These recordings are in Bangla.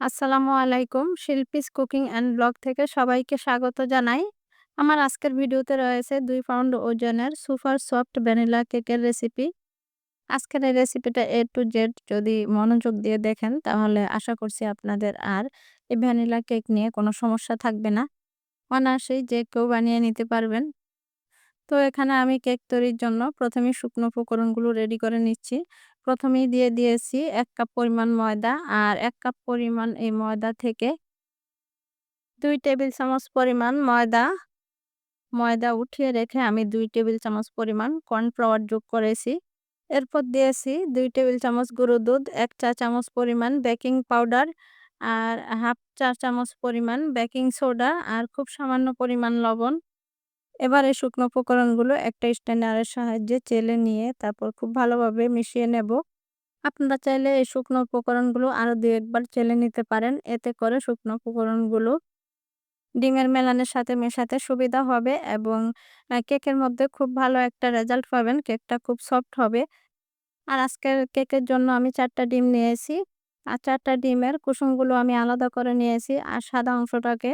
আসসালামু আলাইকুম। শিল্পীস কুকিং অ্যান্ড ব্লগ থেকে সবাইকে স্বাগত জানাই। আমার আজকের ভিডিওতে রয়েছে দুই পাউন্ড ওজনের সুপার সফট ভ্যানিলা কেকের রেসিপি। আজকের এই রেসিপিটা এ টু জেড যদি মনোযোগ দিয়ে দেখেন, তাহলে আশা করছি আপনাদের আর এই ভ্যানিলা কেক নিয়ে কোনো সমস্যা থাকবে না। অনায়াসেই যে কেউ বানিয়ে নিতে পারবেন। তো এখানে আমি কেক তৈরির জন্য প্রথমেই শুকনো উপকরণগুলো রেডি করে নিচ্ছি। প্রথমেই দিয়ে দিয়েছি এক কাপ পরিমাণ ময়দা আর এক কাপ পরিমাণ এই ময়দা থেকে দুই টেবিল চামচ পরিমাণ ময়দা, ময়দা উঠিয়ে রেখে আমি দুই টেবিল চামচ পরিমাণ কর্নফ্লাওয়ার যোগ করেছি। এরপর দিয়েছি দুই টেবিল চামচ গুঁড়ো দুধ, এক চা চামচ পরিমাণ বেকিং পাউডার আর হাফ চা চামচ পরিমাণ বেকিং সোডা আর খুব সামান্য পরিমাণ লবণ। এবার এই শুকনো উপকরণগুলো একটা স্ট্যান্ডারের সাহায্যে চেলে নিয়ে তারপর খুব ভালোভাবে মিশিয়ে নেব। আপনারা চাইলে এই শুকনো উপকরণগুলো আরও দু একবার চেলে নিতে পারেন। এতে করে শুকনো উপকরণগুলো ডিমের মেলানের সাথে মেশাতে সুবিধা হবে এবং কেকের মধ্যে খুব ভালো একটা রেজাল্ট পাবেন। কেকটা খুব সফট হবে। আর আজকের কেকের জন্য আমি ৪ টা ডিম নিয়েছি। আর ৪ টা ডিমের কুসুমগুলো আমি আলাদা করে নিয়েছি। আর সাদা অংশটাকে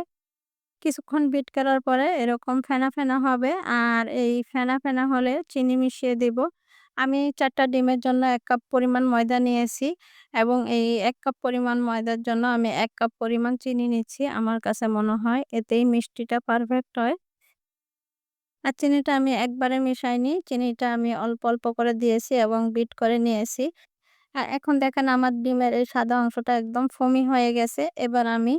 কিছুক্ষণ বিট করার পরে এরকম ফেনা, ফেনা হবে। আর এই ফেনা, ফেনা হলে চিনি মিশিয়ে দিব। আমি ৪ টা ডিমের জন্য এক কাপ পরিমাণ ময়দা নিয়েছি এবং এই এক কাপ পরিমাণ ময়দার জন্য আমি এক কাপ পরিমাণ চিনি নিচ্ছি। আমার কাছে মনে হয় এতেই মিষ্টিটা পারফেক্ট হয়। আর চিনিটা আমি একবারে মেশাইনি। চিনিটা আমি অল্প, অল্প করে দিয়েছি এবং বিট করে নিয়েছি। আর এখন দেখেন আমার ডিমের এই সাদা অংশটা একদম ফমি হয়ে গেছে। এবার আমি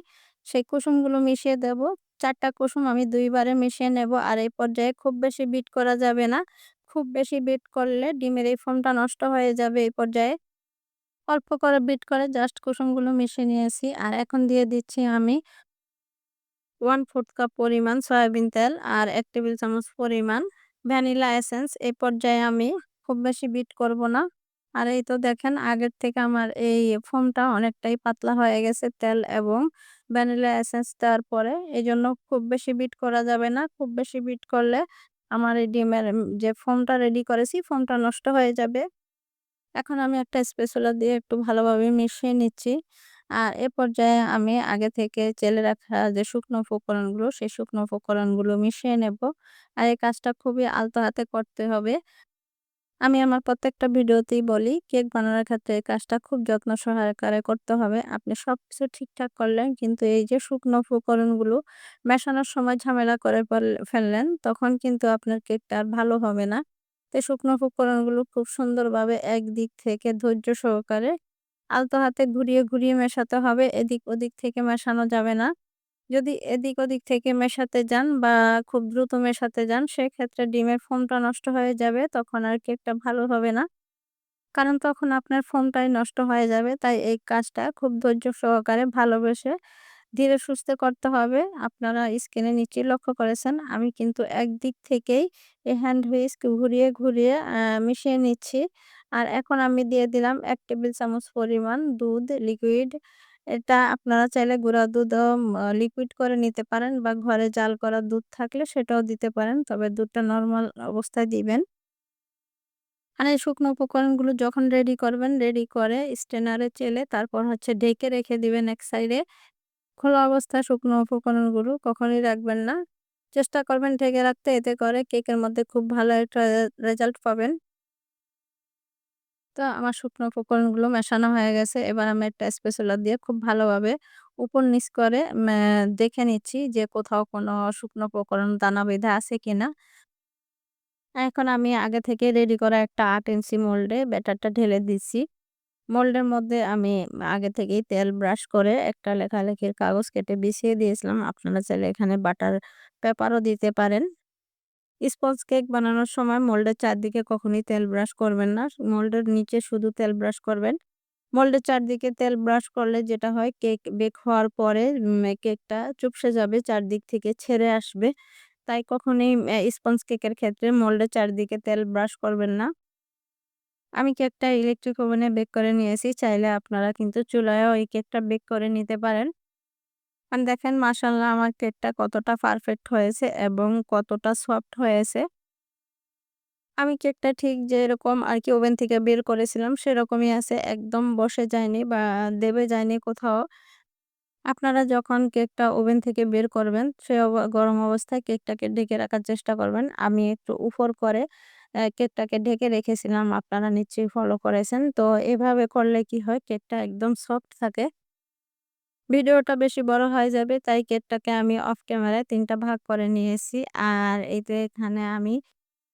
সেই কুসুমগুলো মিশিয়ে দেব। ৪ টা কুসুম আমি দুইবারে মিশিয়ে নেব। আর এই পর্যায়ে খুব বেশি বিট করা যাবে না। খুব বেশি বিট করলে ডিমের এই ফোমটা নষ্ট হয়ে যাবে এই পর্যায়ে। অল্প করে বিট করে জাস্ট কুসুমগুলো মিশিয়ে নিয়েছি। আর এখন দিয়ে দিচ্ছি আমি 1/4 কাপ পরিমাণ সয়াবিন তেল আর এক টেবিল চামচ পরিমাণ ভ্যানিলা এসেন্স। এই পর্যায়ে আমি খুব বেশি বিট করব না। আর এই তো দেখেন আগের থেকে আমার এই ফোমটা অনেকটাই পাতলা হয়ে গেছে তেল এবং ভ্যানিলা এসেন্স দেওয়ার পরে। এই জন্য খুব বেশি বিট করা যাবে না। খুব বেশি বিট করলে আমার এই ডিমের যে ফোমটা রেডি করেছি, ফোমটা নষ্ট হয়ে যাবে। এখন আমি একটা স্প্যাচুলা দিয়ে একটু ভালোভাবে মিশিয়ে নিচ্ছি। আর এ পর্যায়ে আমি আগে থেকে চেলে রাখা যে শুকনো উপকরণগুলো, সেই শুকনো উপকরণগুলো মিশিয়ে নেব। আর এই কাজটা খুবই আলতো হাতে করতে হবে। আমি আমার প্রত্যেকটা ভিডিওতেই বলি কেক বানানোর ক্ষেত্রে এই কাজটা খুব যত্ন সহকারে করতে হবে। আপনি সব কিছু ঠিকঠাক করলেন কিন্তু এই যে শুকনো উপকরণগুলো মেশানোর সময় ঝামেলা করে ফেললেন তখন কিন্তু আপনার কেকটা আর ভালো হবে না। তো শুকনো উপকরণগুলো খুব সুন্দরভাবে একদিক থেকে ধৈর্য সহকারে আলতো হাতে ঘুরিয়ে, ঘুরিয়ে মেশাতে হবে। এদিক ওদিক থেকে মেশানো যাবে না। যদি এদিক ওদিক থেকে মেশাতে যান বা খুব দ্রুত মেশাতে যান সেক্ষেত্রে ডিমের ফোমটা নষ্ট হয়ে যাবে। তখন আর কেকটা ভালো হবে না। কারণ তখন আপনার ফোমটাই নষ্ট হয়ে যাবে। তাই এই কাজটা খুব ধৈর্য সহকারে ভালোবেসে ধীরে সুস্থে করতে হবে। আপনারা স্ক্রিনে নিচেই লক্ষ্য করেছেন। আমি কিন্তু একদিক থেকেই এই হ্যান্ড হুইস্ক ঘুরিয়ে, ঘুরিয়ে মিশিয়ে নিচ্ছি। আর এখন আমি দিয়ে দিলাম ১ টেবিল চামচ পরিমাণ দুধ লিকুইড। এটা আপনারা চাইলে গুঁড়া দুধও লিকুইড করে নিতে পারেন বা ঘরে জাল করা দুধ থাকলে সেটাও দিতে পারেন। তবে দুধটা নর্মাল অবস্থায় দিবেন। আর এই শুকনো উপকরণগুলো যখন রেডি করবেন, রেডি করে স্ট্রেনারে চেলে তারপর হচ্ছে ঢেকে রেখে দিবেন এক সাইডে। খোলা অবস্থায় শুকনো উপকরণগুলো কখনই রাখবেন না। চেষ্টা করবেন ঢেকে রাখতে এতে করে কেকের মধ্যে খুব ভালো একটা রেজাল্ট পাবেন। তো আমার শুকনো উপকরণগুলো মেশানো হয়ে গেছে। এবার আমি একটা স্প্যাচুলা দিয়ে খুব ভালোভাবে উপর নিচ করে দেখে নিচ্ছি যে কোথাও কোনো শুকনো উপকরণ দানা বেঁধে আছে কিনা। এখন আমি আগে থেকে রেডি করা একটা ৮ ইঞ্চি মোল্ডে ব্যাটারটা ঢেলে দিচ্ছি। মোল্ডের মধ্যে আমি আগে থেকেই তেল ব্রাশ করে একটা লেখালেখির কাগজ কেটে বিছিয়ে দিয়েছিলাম। আপনারা চাইলে এখানে বাটার পেপারও দিতে পারেন। স্পঞ্জ কেক বানানোর সময় মোল্ডের চারদিকে কখনোই তেল ব্রাশ করবেন না। মোল্ডের নিচে শুধু তেল ব্রাশ করবেন। মোল্ডের চারদিকে তেল ব্রাশ করলে যেটা হয় কেক বেক হওয়ার পরে কেকটা চুপসে যাবে, চারদিক থেকে ছেড়ে আসবে। তাই কখনোই স্পঞ্জ কেকের ক্ষেত্রে মোল্ডের চারদিকে তেল ব্রাশ করবেন না। আমি কেকটা ইলেকট্রিক ওভেনে বেক করে নিয়েছি। চাইলে আপনারা কিন্তু চুলায়ও এই কেকটা বেক করে নিতে পারেন। আর দেখেন মাশাআল্লাহ আমার কেকটা কতটা পারফেক্ট হয়েছে এবং কতটা সফট হয়েছে। আমি কেকটা ঠিক যেরকম আর কি ওভেন থেকে বের করেছিলাম সেরকমই আছে। একদম বসে যায়নি বা দেবে যায়নি কোথাও। আপনারা যখন কেকটা ওভেন থেকে বের করবেন সে গরম অবস্থায় কেকটাকে ঢেকে রাখার চেষ্টা করবেন আমি একটু উপর করে কেকটাকে ঢেকে রেখেছিলাম, আপনারা নিশ্চয়ই ফলো করেছেন তো এভাবে করলে কি হয়, কেকটা একদম সফট থাকে ভিডিওটা বেশি বড় হয়ে যাবে, তাই কেকটাকে আমি অফ ক্যামেরায় তিনটা ভাগ করে নিয়েছি। আর এই তো এখানে আমি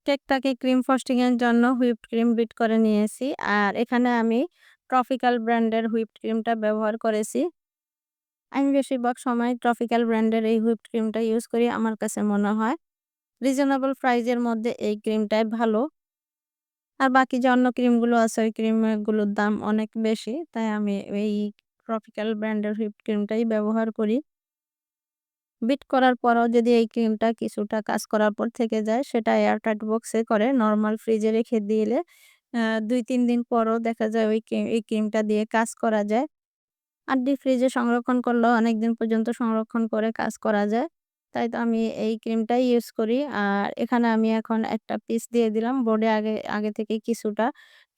কেকটাকে ক্রিম ফ্রস্টিং এর জন্য হুইপড ক্রিম বিট করে নিয়েছি। আর এখানে আমি ট্রপিক্যাল ব্র্যান্ডের হুইপ ক্রিমটা ব্যবহার করেছি। আমি বেশিরভাগ সময় ট্রপিক্যাল ব্র্যান্ডের এই হুইপড ক্রিমটা ইউজ করি, আমার কাছে মনে হয়। রিজনেবল প্রাইজের মধ্যে এই ক্রিমটাই ভালো। আর বাকি যে অন্য ক্রিমগুলো আছে, ওই ক্রিমগুলোর দাম অনেক বেশি, তাই আমি এই ট্রপিক্যাল ব্র্যান্ডের হুইপ ক্রিমটাই ব্যবহার করি। বিট করার পরও যদি এই ক্রিমটা কিছুটা কাজ করার পর থেকে যায়, সেটা এয়ারটাইট বক্সে করে নর্মাল ফ্রিজে রেখে দিলে দুই তিন দিন পরও দেখা যায় ওই এই ক্রিমটা দিয়ে কাজ করা যায়। আর ডিপ ফ্রিজে সংরক্ষণ করলেও অনেক দিন পর্যন্ত সংরক্ষণ করে কাজ করা যায়। তাই তো আমি এই ক্রিমটাই ইউজ করি। আর এখানে আমি এখন একটা পিস দিয়ে দিলাম। বোর্ডে আগে আগে থেকে কিছুটা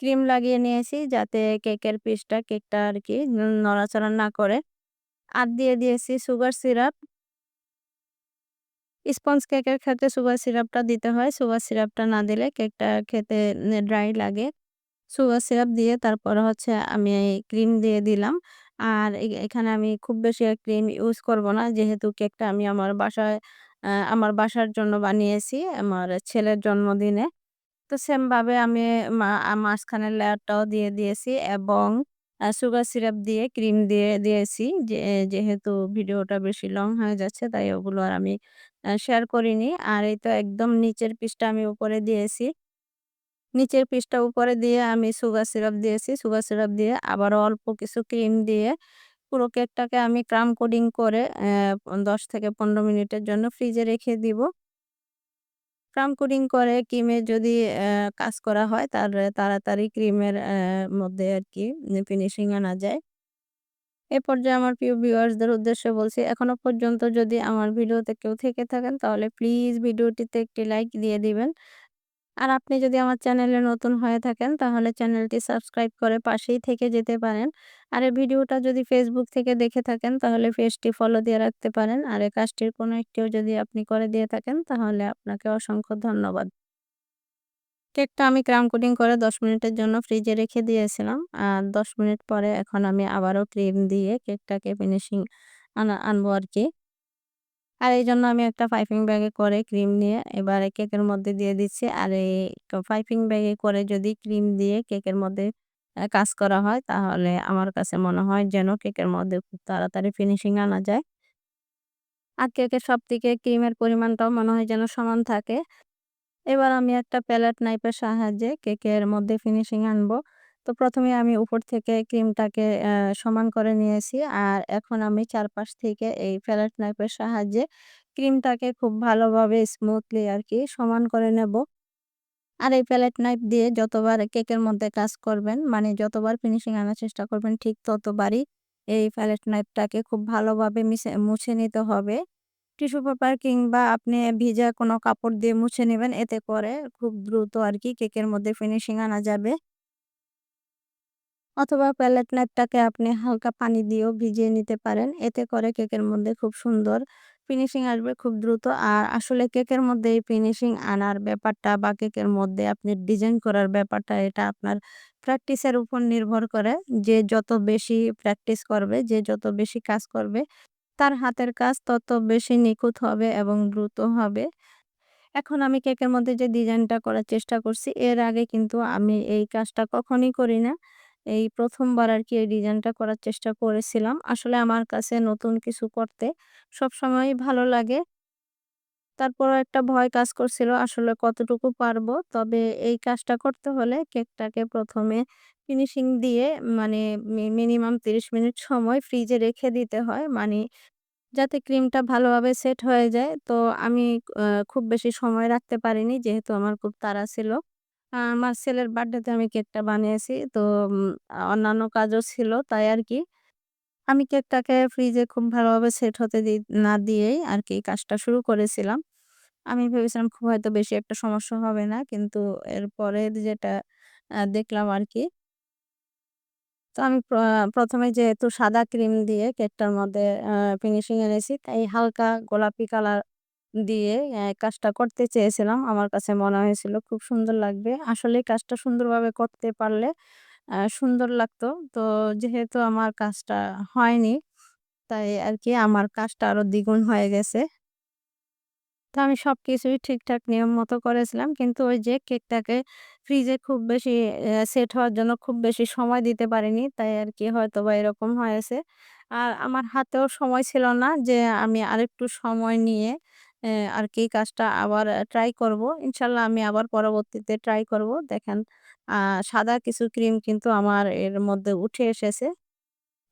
ক্রিম লাগিয়ে নিয়েছি যাতে কেকের পিসটা কেকটা আর কি নড়াচড়া না করে। আর দিয়ে দিয়েছি সুগার সিরাপ স্পঞ্জ কেকের ক্ষেত্রে সুগার সিরাপটা দিতে হয়। সুগার সিরাপটা না দিলে কেকটা খেতে ড্রাই লাগে। সুগার সিরাপ দিয়ে তারপরে হচ্ছে আমি ক্রিম দিয়ে দিলাম। আর এখানে আমি খুব বেশি ক্রিম ইউজ করব না। যেহেতু কেকটা আমি আমার বাসায় আমার বাসার জন্য বানিয়েছি, আমার ছেলের জন্মদিনে। তো সেমভাবে আমি মাঝখানের লেয়ারটাও দিয়ে দিয়েছি এবং সুগার সিরাপ দিয়ে ক্রিম দিয়ে দিয়েছি। যে, যেহেতু ভিডিওটা বেশি লং হয়ে যাচ্ছে, তাই ওগুলো আর আমি শেয়ার করিনি। আর এই তো একদম নিচের পিসটা আমি উপরে দিয়েছি। নিচের পিসটা উপরে দিয়ে আমি সুগার সিরাপ দিয়েছি। সুগার সিরাপ দিয়ে আবারও অল্প কিছু ক্রিম দিয়ে পুরো কেকটাকে আমি ক্রাম কোডিং করে দশ থেকে পনেরো মিনিটের জন্য ফ্রিজে রেখে দিব। ক্রাম কোডিং করে ক্রিমে যদি কাজ করা হয় তার, তাড়াতাড়ি ক্রিমের মধ্যে আর কি ফিনিশিং আনা যায়। এ পর্যায়ে আমার প্রিয় ভিউয়ার্সদের উদ্দেশ্যে বলছি, এখনও পর্যন্ত যদি আমার ভিডিওতে কেউ থেকে থাকেন তাহলে প্লিজ ভিডিওটিতে একটি লাইক দিয়ে দিবেন। আর আপনি যদি আমার চ্যানেলে নতুন হয়ে থাকেন, তাহলে চ্যানেলটি সাবস্ক্রাইব করে পাশেই থেকে যেতে পারেন। আর এই ভিডিওটা যদি ফেসবুক থেকে দেখে থাকেন, তাহলে পেজটি ফলো দিয়ে রাখতে পারেন। আর এই কাজটির কোনো একটিও যদি আপনি করে দিয়ে থাকেন, তাহলে আপনাকে অসংখ্য ধন্যবাদ। কেকটা আমি ক্রাম কোটিং করে দশ মিনিটের জন্য ফ্রিজে রেখে দিয়েছিলাম। আর দশ মিনিট পরে এখন আমি আবারও ক্রিম দিয়ে কেকটাকে ফিনিশিং আনা, আনব আর কি। আর এই জন্য আমি একটা পাইপিং ব্যাগে করে ক্রিম নিয়ে এবারে কেকের মধ্যে দিয়ে দিচ্ছি। আর এই পাইপিং ব্যাগে করে যদি ক্রিম দিয়ে কেকের মধ্যে কাজ করা হয়, তাহলে আমার কাছে মনে হয় যেন কেকের মধ্যে খুব তাড়াতাড়ি ফিনিশিং আনা যায়। আর কেকের সব থেকে ক্রিমের পরিমাণটাও মনে হয় যেন সমান থাকে। এবার আমি একটা প্যালেট নাইপের সাহায্যে কেকের মধ্যে ফিনিশিং আনব। তো প্রথমে আমি উপর থেকে ক্রিমটাকে সমান করে নিয়েছি। আর এখন আমি চারপাশ থেকে এই প্যালেট নাইফের সাহায্যে ক্রিমটাকে খুব ভালোভাবে স্মুথলি আর কি সমান করে নেব। আর এই প্যালেট নাইফ দিয়ে যতবার কেকের মধ্যে কাজ করবেন মানে যতবার ফিনিশিং আনার চেষ্টা করবেন, ঠিক ততবারই এই প্যালেট নাইফটাকে খুব ভালোভাবে মিশে, মুছে নিতে হবে। টিস্যু পেপার কিংবা আপনি ভিজা কোনো কাপড় দিয়ে মুছে নেবেন, এতে করে খুব দ্রুত আর কি কেকের মধ্যে ফিনিশিং আনা যাবে। অথবা প্যালেট নাইফটাকে আপনি হালকা পানি দিয়েও ভিজিয়ে নিতে পারেন। এতে করে কেকের মধ্যে খুব সুন্দর ফিনিশিং আসবে খুব দ্রুত। আর আসলে কেকের মধ্যে এই ফিনিশিং আনার ব্যাপারটা বা কেকের মধ্যে আপনি ডিজাইন করার ব্যাপারটা, এটা আপনার প্র্যাকটিসের উপর নির্ভর করে। যে যত বেশি প্র্যাকটিস করবে, যে যত বেশি কাজ করবে, তার হাতের কাজ তত বেশি নিখুঁত হবে এবং দ্রুত হবে। এখন আমি কেকের মধ্যে যে ডিজাইনটা করার চেষ্টা করছি, এর আগে কিন্তু আমি এই কাজটা কখনই করি না। এই প্রথমবার আর কি এই ডিজাইনটা করার চেষ্টা করেছিলাম। আসলে আমার কাছে নতুন কিছু করতে সবসময়ই ভালো লাগে। তারপরও একটা ভয় কাজ করছিল আসলে কতটুকু পারব? তবে এই কাজটা করতে হলে কেকটাকে প্রথমে ফিনিশিং দিয়ে মানে মিনিমাম তিরিশ মিনিট সময় ফ্রিজে রেখে দিতে হয়। মানে যাতে ক্রিমটা ভালোভাবে সেট হয়ে যায়। তো আমি খুব বেশি সময় রাখতে পারিনি যেহেতু আমার খুব তাড়া ছিল। আমার ছেলের বার্থডেতে আমি কেকটা বানিয়েছি। তো অন্যান্য কাজও ছিল তাই আর কি আমি কেকটাকে ফ্রিজে খুব ভালোভাবে সেট হতে না দিয়েই আর কি কাজটা শুরু করেছিলাম। আমি ভেবেছিলাম খুব হয়তো বেশি একটা সমস্যা হবে না, কিন্তু এরপরে যেটা দেখলাম আর কি তো আমি প্রথমে যেহেতু সাদা ক্রিম দিয়ে কেকটার মধ্যে ফিনিশিং এনেছি, তাই হালকা গোলাপি কালার দিয়ে কাজটা করতে চেয়েছিলাম। আমার কাছে মনে হয়েছিল খুব সুন্দর লাগবে। আসলেই কাজটা সুন্দরভাবে করতে পারলে সুন্দর লাগতো। তো যেহেতু আমার কাজটা হয়নি, তাই আর কি আমার কাজটা আরও দ্বিগুণ হয়ে গেছে। তো আমি সব কিছুই ঠিকঠাক নিয়ম মতো করেছিলাম। কিন্তু ওই যে কেকটাকে ফ্রিজে খুব বেশি সেট হওয়ার জন্য খুব বেশি সময় দিতে পারিনি। তাই আর কি হয়তো বা এরকম হয়েছে। আর আমার হাতেও সময় ছিল না যে আমি আরেকটু সময় নিয়ে অ্যা আরকি কাজটা আবার ট্রাই করব। ইনশাল্লাহ আমি আবার পরবর্তীতে ট্রাই করব। দেখেন সাদা কিছু ক্রিম কিন্তু আমার এর মধ্যে উঠে এসেছে।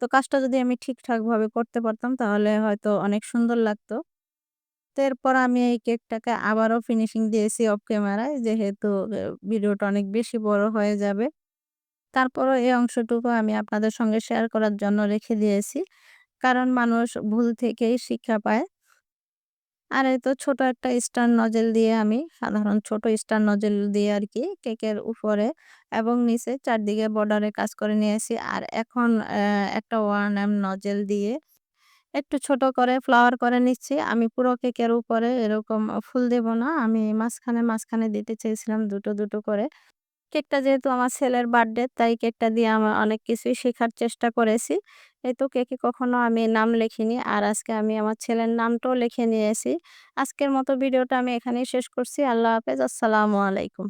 তো কাজটা যদি আমি ঠিকঠাকভাবে করতে পারতাম, তাহলে হয়তো অনেক সুন্দর লাগতো। তো এরপর আমি এই কেকটাকে আবারও ফিনিশিং দিয়েছি অফ ক্যামেরায় যেহেতু ভিডিওটা অনেক বেশি বড় হয়ে যাবে। তারপরও এই অংশটুকু আমি আপনাদের সঙ্গে শেয়ার করার জন্য রেখে দিয়েছি। কারণ মানুষ ভুল থেকেই শিক্ষা পায়। আর এই তো ছোট একটা স্টার নজেল দিয়ে আমি সাধারণ ছোট স্টার নজেল দিয়ে আর কি কেকের উপরে এবং নিচে চারদিকে বর্ডারে কাজ করে নিয়েছি। আর এখন একটা ওয়ান এম নজেল দিয়ে একটু ছোট করে ফ্লাওয়ার করে নিচ্ছি। আমি পুরো কেকের উপরে এরকম ফুল দেব না। আমি মাঝখানে, মাঝখানে দিতে চেয়েছিলাম দুটো, দুটো করে। কেকটা যেহেতু আমার ছেলের বার্থডে, তাই কেকটা দিয়ে আমি অনেক কিছুই শেখার চেষ্টা করেছি। এই তো কেকে কখনো আমি নাম লেখিনি। আর আজকে আমি আমার ছেলের নামটাও লিখে নিয়েছি। আজকের মতো ভিডিওটা আমি এখানেই শেষ করছি। আল্লাহ হাফেজ। আসসালামু আলাইকুম।